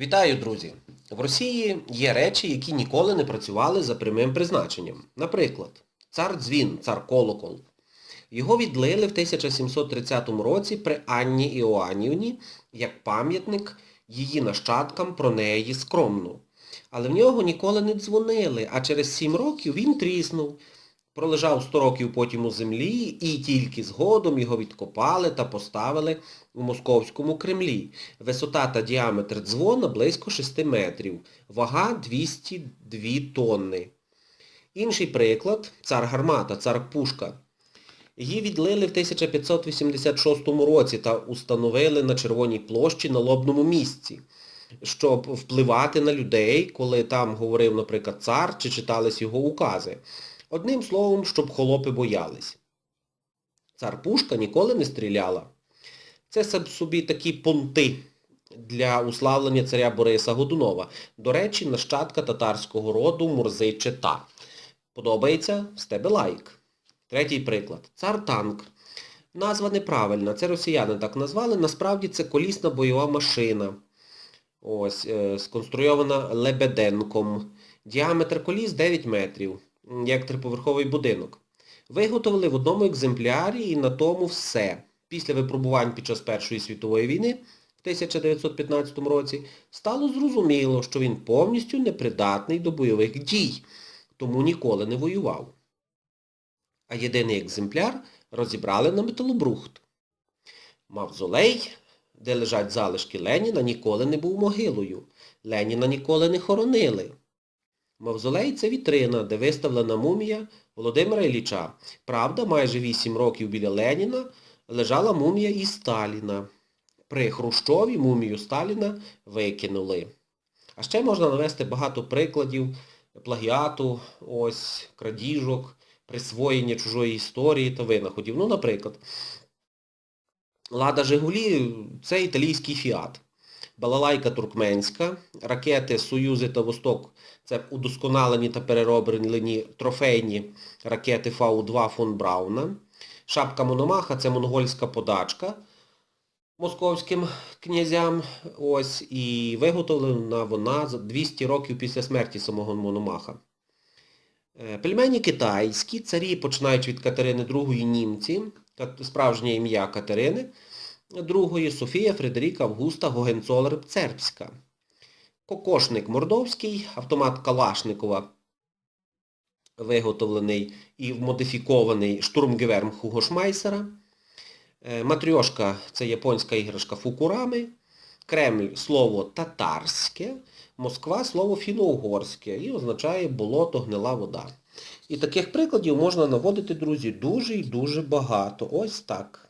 Вітаю, друзі! В Росії є речі, які ніколи не працювали за прямим призначенням. Наприклад, цар Дзвін, цар Колокол. Його відлили в 1730 році при Анні Іоанівні як пам'ятник її нащадкам про неї скромну. Але в нього ніколи не дзвонили, а через сім років він тріснув. Пролежав 100 років потім у землі і тільки згодом його відкопали та поставили у московському Кремлі. Висота та діаметр дзвона близько 6 метрів, вага 202 тонни. Інший приклад – цар Гармата, цар Пушка. Її відлили в 1586 році та установили на Червоній площі на лобному місці, щоб впливати на людей, коли там говорив, наприклад, цар чи читались його укази. Одним словом, щоб холопи боялись. Цар Пушка ніколи не стріляла. Це соб- собі такі понти для уславлення царя Бориса Годунова. До речі, нащадка татарського роду Мурзичета. Подобається? З тебе лайк. Третій приклад. Цар танк. Назва неправильна, це росіяни так назвали. Насправді це колісна бойова машина. Ось, е, сконструйована Лебеденком. Діаметр коліс 9 метрів, як триповерховий будинок. Виготовили в одному екземплярі і на тому все. Після випробувань під час Першої світової війни в 1915 році стало зрозуміло, що він повністю непридатний до бойових дій, тому ніколи не воював. А єдиний екземпляр розібрали на металобрухт. Мавзолей, де лежать залишки Леніна, ніколи не був могилою. Леніна ніколи не хоронили. Мавзолей – це вітрина, де виставлена мумія Володимира Ілліча. Правда, майже 8 років біля Леніна лежала мумія і Сталіна. При Хрущові мумію Сталіна викинули. А ще можна навести багато прикладів плагіату, ось, крадіжок, присвоєння чужої історії та винаходів. Ну, наприклад, Лада Жигулі – це італійський фіат. Балалайка туркменська, ракети Союзи та Восток – це удосконалені та перероблені трофейні ракети Фау-2 фон Брауна. Шапка Мономаха – це монгольська подачка московським князям. Ось, і виготовлена вона 200 років після смерті самого Мономаха. Е, Пельмені китайські, царі, починаючи від Катерини II німці, справжнє ім'я Катерини, другої Софія Фредеріка Августа Гогенцолер Цербська. Кокошник Мордовський, автомат Калашникова, виготовлений і вмодифікований штурмгевером Хуго Шмайсера. Е, Матрьошка – це японська іграшка Фукурами. Кремль – слово татарське. Москва – слово фіно-угорське і означає болото, гнила вода. І таких прикладів можна наводити, друзі, дуже і дуже багато. Ось так.